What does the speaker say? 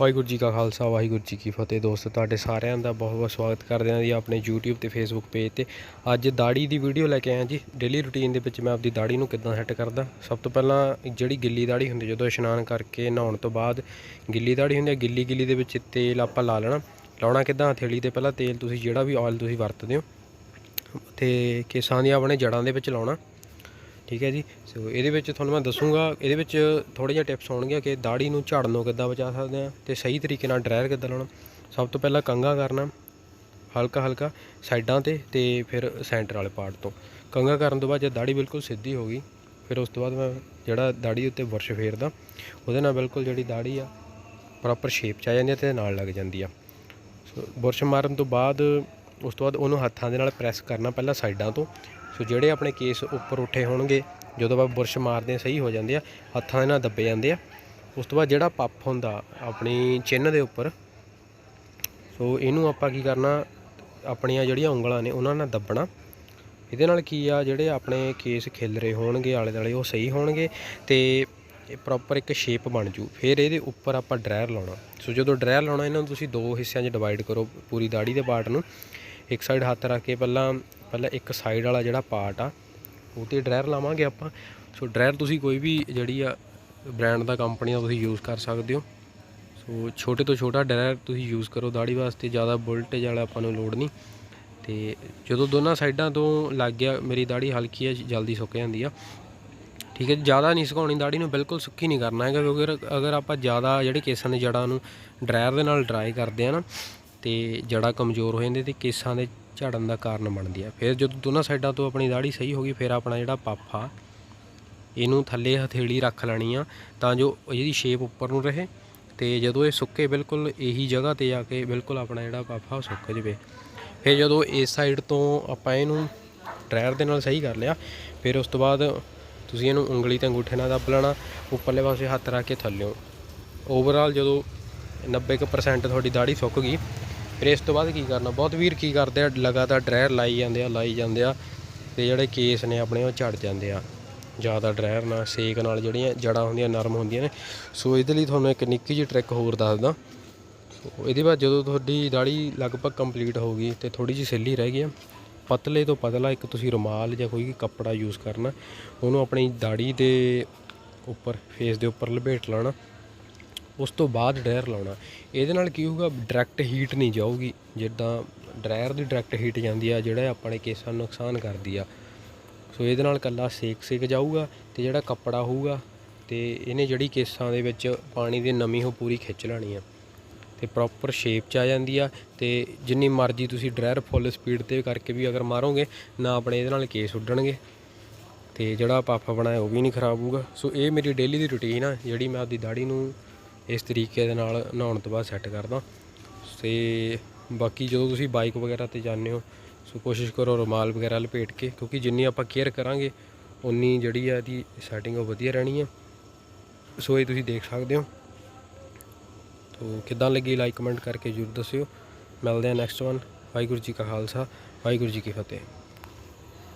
ਵਾਹਿਗੁਰੂ ਜੀ ਕਾ ਖਾਲਸਾ, ਵਾਹਿਗੁਰੂ ਜੀ ਕੀ ਫਤਿਹ ਦੋਸਤੋ, ਤੁਹਾਡੇ ਸਾਰਿਆਂ ਦਾ ਬਹੁਤ ਬਹੁਤ ਸਵਾਗਤ ਕਰਦੇ ਹਾਂ ਜੀ ਆਪਣੇ YouTube ਤੇ Facebook ਪੇਜ ਤੇ। ਅੱਜ ਦਾੜੀ ਦੀ ਵੀਡੀਓ ਲੈ ਕੇ ਆਇਆ ਜੀ। ਡੇਲੀ ਰੁਟੀਨ ਦੇ ਵਿੱਚ ਮੈਂ ਆਪਦੀ ਦਾੜੀ ਨੂੰ ਕਿੱਦਾਂ ਸੈੱਟ ਕਰਦਾ? ਸਭ ਤੋਂ ਪਹਿਲਾਂ ਜਿਹੜੀ ਗਿੱਲੀ ਦਾੜੀ ਹੁੰਦੀ, ਜਦੋਂ ਇਸ਼ਨਾਨ ਕਰਕੇ ਨਹਾਉਣ ਤੋਂ ਬਾਅਦ ਗਿੱਲੀ ਦਾੜੀ ਹੁੰਦੀ ਹੈ, ਗਿੱਲੀ ਗਿੱਲੀ ਦੇ ਵਿੱਚ ਤੇਲ ਆਪਾਂ ਲਾ ਲੈਣਾ। ਲਾਉਣਾ ਕਿੱਦਾਂ? ਹਥੇਲੀ ਤੇ ਪਹਿਲਾਂ ਤੇਲ ਤੁਸੀਂ ਜਿਹੜਾ ਵੀ ਆਇਲ ਤੁਸੀਂ ਵਰਤਦੇ ਹੋ, ਤੇ ਕੇਸਾਂ ਦੀਆਂ ਆਪਣੇ ਜੜਾਂ ਦੇ ਵਿੱਚ ਲਾਉਣਾ। ਠੀਕ ਹੈ ਜੀ। ਸੋ ਇਹਦੇ ਵਿੱਚ ਤੁਹਾਨੂੰ ਮੈਂ ਦੱਸੂਗਾ, ਇਹਦੇ ਵਿੱਚ ਥੋੜ੍ਹੀਆਂ ਟਿਪਸ ਹੋਣਗੀਆਂ ਕਿ ਦਾੜੀ ਨੂੰ ਝੜਨੋਂ ਕਿੱਦਾਂ ਬਚਾ ਸਕਦੇ ਆ ਤੇ ਸਹੀ ਤਰੀਕੇ ਨਾਲ ਡਰਾਇਰ ਕਿੱਦਾਂ ਲਾਉਣਾ। ਸਭ ਤੋਂ ਪਹਿਲਾਂ ਕੰਘਾ ਕਰਨਾ, ਹਲਕਾ ਹਲਕਾ ਸਾਈਡਾਂ ਤੇ ਤੇ ਫਿਰ ਸੈਂਟਰ ਵਾਲੇ ਪਾਰਟ ਤੋਂ। ਕੰਘਾ ਕਰਨ ਤੋਂ ਬਾਅਦ ਜੇ ਦਾੜੀ ਬਿਲਕੁਲ ਸਿੱਧੀ ਹੋ ਗਈ, ਫਿਰ ਉਸ ਤੋਂ ਬਾਅਦ ਮੈਂ ਜਿਹੜਾ ਦਾੜੀ ਉੱਤੇ ਬੁਰਸ਼ ਫੇਰਦਾ, ਉਹਦੇ ਨਾਲ ਬਿਲਕੁਲ ਜਿਹੜੀ ਦਾੜੀ ਆ ਪ੍ਰੋਪਰ ਸ਼ੇਪ ਚ ਆ ਜਾਂਦੀ ਹੈ ਤੇ ਨਾਲ ਲੱਗ ਜਾਂਦੀ ਆ। ਸੋ ਬੁਰਸ਼ ਮਾਰਨ ਤੋਂ ਬਾਅਦ ਉਸ ਤੋਂ ਬਾਅਦ ਉਹਨੂੰ ਹੱਥਾਂ ਦੇ ਨਾਲ ਪ੍ਰੈਸ ਕਰਨਾ ਪਹਿਲਾਂ ਸਾਈਡਾਂ ਤੋਂ ਸੋ ਜਿਹੜੇ ਆਪਣੇ ਕੇਸ ਉੱਪਰ ਉੱਠੇ ਹੋਣਗੇ, ਜਦੋਂ ਆਪਾਂ ਬੁਰਸ਼ ਮਾਰਦੇ ਆ ਸਹੀ ਹੋ ਜਾਂਦੇ ਆ, ਹੱਥਾਂ ਦੇ ਨਾਲ ਦੱਬੇ ਜਾਂਦੇ ਆ। ਉਸ ਤੋਂ ਬਾਅਦ ਜਿਹੜਾ ਪੱਪ ਹੁੰਦਾ, ਆਪਣੀ ਚਿੰਨ ਦੇ ਉੱਪਰ, ਸੋ ਇਹਨੂੰ ਆਪਾਂ ਕੀ ਕਰਨਾ, ਆਪਣੀਆਂ ਜਿਹੜੀਆਂ ਉਂਗਲਾਂ ਨੇ, ਉਹਨਾਂ ਨਾਲ ਦੱਬਣਾ। ਇਹਦੇ ਨਾਲ ਕੀ ਆ, ਜਿਹੜੇ ਆਪਣੇ ਕੇਸ ਖਿਲ ਰਹੇ ਹੋਣਗੇ ਆਲੇ ਦੁਆਲੇ ਉਹ ਸਹੀ ਹੋਣਗੇ ਤੇ ਇਹ ਪ੍ਰੋਪਰ ਇੱਕ ਸ਼ੇਪ ਬਣ ਜੂ। ਫਿਰ ਇਹਦੇ ਉੱਪਰ ਆਪਾਂ ਡਰਾਇਰ ਲਾਉਣਾ। ਸੋ ਜਦੋਂ ਡਰਾਇਰ ਲਾਉਣਾ, ਇਹਨਾਂ ਨੂੰ ਤੁਸੀਂ ਦੋ ਹਿੱਸਿਆਂ 'ਚ ਡਿਵਾਈਡ ਕਰੋ, ਪੂਰੀ ਦਾੜੀ ਦੇ ਪਾਰਟ ਨੂੰ। ਇੱਕ ਸਾਈਡ ਹੱਥ ਰੱਖ ਕੇ ਪਹਿਲਾਂ ਪਹਿਲਾਂ ਇੱਕ ਸਾਈਡ ਵਾਲਾ ਜਿਹੜਾ ਪਾਰਟ ਆ, ਉਹ ਤੇ ਡਰਾਇਰ ਲਾਵਾਂਗੇ ਆਪਾਂ। ਸੋ ਡਰਾਇਰ ਤੁਸੀਂ ਕੋਈ ਵੀ ਜਿਹੜੀ ਆ ਬ੍ਰਾਂਡ ਦਾ ਕੰਪਨੀ ਦਾ ਤੁਸੀਂ ਯੂਜ਼ ਕਰ ਸਕਦੇ ਹੋ। ਸੋ ਛੋਟੇ ਤੋਂ ਛੋਟਾ ਡਰਾਇਰ ਤੁਸੀਂ ਯੂਜ਼ ਕਰੋ ਦਾੜੀ ਵਾਸਤੇ ਜ਼ਿਆਦਾ ਵੋਲਟੇਜ ਵਾਲਾ ਆਪਾਂ ਨੂੰ ਲੋੜ ਨਹੀਂ। ਤੇ ਜਦੋਂ ਦੋਨਾਂ ਸਾਈਡਾਂ ਤੋਂ ਲੱਗ ਗਿਆ, ਮੇਰੀ ਦਾੜੀ ਹਲਕੀ ਹੈ ਜਲਦੀ ਸੁੱਕ ਜਾਂਦੀ ਆ। ਠੀਕ ਹੈ, ਜ਼ਿਆਦਾ ਨਹੀਂ ਸੁਕਾਉਣੀ ਦਾੜੀ ਨੂੰ ਬਿਲਕੁਲ ਸੁੱਕੀ ਨਹੀਂ ਕਰਨਾ ਹੈਗਾ, ਕਿਉਂਕਿ ਅਗਰ- ਅਗਰ ਆਪਾਂ ਜ਼ਿਆਦਾ, ਜਿਹੜੇ ਕੇਸਾਂ ਦੇ ਜੜਾਂ ਨੂੰ ਡਰਾਇਰ ਦੇ ਨਾਲ ਡਰਾਈ ਕਰਦੇ ਆ ਨਾ ਤੇ ਜੜਾਂ ਕਮਜ਼ੋਰ ਹੋ ਜਾਂਦੇ ਤੇ ਕੇਸਾਂ ਦੇ ਝੜਨ ਦਾ ਕਾਰਨ ਬਣਦੀ ਆ। ਫਿਰ ਜਦੋਂ ਦੋਨਾਂ ਸਾਈਡਾਂ ਤੋਂ ਆਪਣੀ ਦਾੜੀ ਸਹੀ ਹੋ ਗਈ, ਫਿਰ ਆਪਣਾ ਜਿਹੜਾ ਪੱਫ ਆ, ਇਹਨੂੰ ਥੱਲੇ ਹਥੇਲੀ ਰੱਖ ਲੈਣੀ ਆ ਤਾਂ ਜੋ ਇਹਦੀ ਸ਼ੇਪ ਉੱਪਰ ਨੂੰ ਰਹੇ ਤੇ ਜਦੋਂ ਇਹ ਸੁੱਕੇ ਬਿਲਕੁਲ ਇਹੀ ਜਗ੍ਹਾ ਤੇ ਆ ਕੇ ਬਿਲਕੁਲ ਆਪਣਾ ਜਿਹੜਾ ਪੱਫ ਆ ਉਹ ਸੁੱਕ ਜਵੇ। ਫਿਰ ਜਦੋਂ ਇਸ ਸਾਈਡ ਤੋਂ ਆਪਾਂ ਇਹਨੂੰ ਡਰਾਇਰ ਦੇ ਨਾਲ ਸਹੀ ਕਰ ਲਿਆ, ਫਿਰ ਉਸ ਤੋਂ ਬਾਅਦ ਤੁਸੀਂ ਇਹਨੂੰ ਉਂਗਲੀ ਤੇ ਅੰਗੂਠੇ ਨਾਲ ਦੱਬ ਲੈਣਾ, ਉੱਪਰਲੇ ਪਾਸੇ ਹੱਥ ਰੱਖ ਕੇ ਥੱਲਿਓ। ਓਵਰਆਲ ਜਦੋਂ 90% ਤੁਹਾਡੀ ਦਾੜੀ ਸੁੱਕ ਗਈ ਫਿਰ ਇਸ ਤੋਂ ਬਾਅਦ ਕੀ ਕਰਨਾ? ਬਹੁਤ ਵੀਰ ਕੀ ਕਰਦੇ ਆ, ਲਗਾਤਾਰ ਡਰਾਇਰ ਲਾਈ ਜਾਂਦੇ ਆ, ਲਾਈ ਜਾਂਦੇ ਆ ਤੇ ਜਿਹੜੇ ਕੇਸ ਨੇ ਆਪਣੇ ਉਹ ਝੜ ਜਾਂਦੇ ਆ। ਜ਼ਿਆਦਾ ਡਰਾਇਰ ਨਾਲ, ਸੇਕ ਨਾਲ ਜਿਹੜੀਆਂ ਜੜਾਂ ਹੁੰਦੀਆਂ, ਨਰਮ ਹੁੰਦੀਆਂ ਨੇ। ਸੋ ਇਹਦੇ ਲਈ ਤੁਹਾਨੂੰ ਇੱਕ ਨਿੱਕੀ ਜਿਹੀ ਟ੍ਰਿਕ ਹੋਰ ਦੱਸਦਾ ਇਹਦੇ ਬਾਅਦ ਜਦੋਂ ਤੁਹਾਡੀ ਦਾੜੀ ਲਗਭਗ ਕੰਪਲੀਟ ਹੋ ਗਈ ਤੇ ਥੋੜੀ ਜਿਹੀ ਸਿੱਲੀ ਰਹਿ ਗਈ ਆ, ਪਤਲੇ ਤੋਂ ਪਤਲਾ ਇੱਕ ਤੁਸੀਂ ਰੁਮਾਲ ਜਾਂ ਕੋਈ ਵੀ ਕੱਪੜਾ ਯੂਜ਼ ਕਰਨਾ, ਉਹਨੂੰ ਆਪਣੀ ਦਾੜੀ ਦੇ ਉੱਪਰ ਫੇਸ ਦੇ ਉੱਪਰ ਲਪੇਟ ਲੈਣਾ। ਉਸ ਤੋਂ ਬਾਅਦ ਡਰਾਇਰ ਲਾਉਣਾ। ਇਹਦੇ ਨਾਲ ਕੀ ਹੋਊਗਾ ਡਾਇਰੈਕਟ ਹੀਟ ਨਹੀਂ ਜਾਊਗੀ। ਜਿੱਦਾਂ ਡਰਾਇਰ ਦੀ ਡਾਇਰੈਕਟ ਹੀਟ ਜਾਂਦੀ ਆ, ਜਿਹੜਾ ਆਪਣੇ ਕੇਸਾਂ ਨੂੰ ਨੁਕਸਾਨ ਕਰਦੀ ਆ। ਸੋ ਇਹਦੇ ਨਾਲ ਕੱਲਾ ਸੇਕ ਸੇਕ ਜਾਊਗਾ ਤੇ ਜਿਹੜਾ ਕੱਪੜਾ ਹੋਊਗਾ ਤੇ ਇਹਨੇ ਜਿਹੜੀ ਕੇਸਾਂ ਦੇ ਵਿੱਚ ਪਾਣੀ ਦੀ ਨਮੀ ਉਹ ਪੂਰੀ ਖਿੱਚ ਲੈਣੀ ਆ। ਤੇ ਪ੍ਰੋਪਰ ਸ਼ੇਪ ਚ ਆ ਜਾਂਦੀ ਆ ਤੇ ਜਿੰਨੀ ਮਰਜ਼ੀ ਤੁਸੀਂ ਡਰਾਇਰ ਫੁੱਲ ਸਪੀਡ ਤੇ ਕਰਕੇ ਵੀ ਅਗਰ ਮਾਰੋਗੇ, ਨਾ ਆਪਣੇ ਇਹਦੇ ਨਾਲ ਕੇਸ ਉੱਡਣਗੇ। ਤੇ ਜਿਹੜਾ ਪੱਫ ਬਣਾਇਆ ਉਹ ਵੀ ਨਹੀਂ ਖਰਾਬ ਹੋਊਗਾ। ਸੋ ਇਹ ਮੇਰੀ ਡੇਲੀ ਦੀ ਰੁਟੀਨ ਆ, ਜਿਹੜੀ ਮੈਂ ਆਪਦੀ ਦਾੜੀ ਨੂੰ ਇਸ ਤਰੀਕੇ ਦੇ ਨਾਲ ਨਹਾਉਣ ਤੋਂ ਬਾਅਦ ਸੈੱਟ ਕਰਦਾ। ਤੇ ਬਾਕੀ ਜਦੋਂ ਤੁਸੀਂ ਬਾਈਕ ਵਗੈਰਾ ਤੇ ਜਾਂਦੇ ਹੋ, ਸੋ ਕੋਸ਼ਿਸ਼ ਕਰੋ ਰੁਮਾਲ ਵਗੈਰਾ ਲਪੇਟ ਕੇ, ਕਿਉਂਕਿ ਜਿੰਨੀ ਆਪਾਂ ਕੇਅਰ ਕਰਾਂਗੇ ਉਨੀ ਜਿਹੜੀ ਆ ਇਹਦੀ ਸੈਟਿੰਗ ਉਹ ਵਧੀਆ ਰਹਿਣੀ ਹੈ ਸੋ ਇਹ ਤੁਸੀਂ ਦੇਖ ਸਕਦੇ ਹੋ। ਤੋ ਕਿੱਦਾਂ ਲੱਗੀ ਲਾਈਕ ਕਮੈਂਟ ਕਰਕੇ ਜ਼ਰੂਰ ਦੱਸਿਓ। ਮਿਲਦੇ ਆ ਨੈਕਸਟ ਵਨ ਵਾਹਿਗੁਰੂ ਜੀ ਕਾ ਖਾਲਸਾ, ਵਾਹਿਗੁਰੂ ਜੀ ਕੀ ਫਤਿਹ।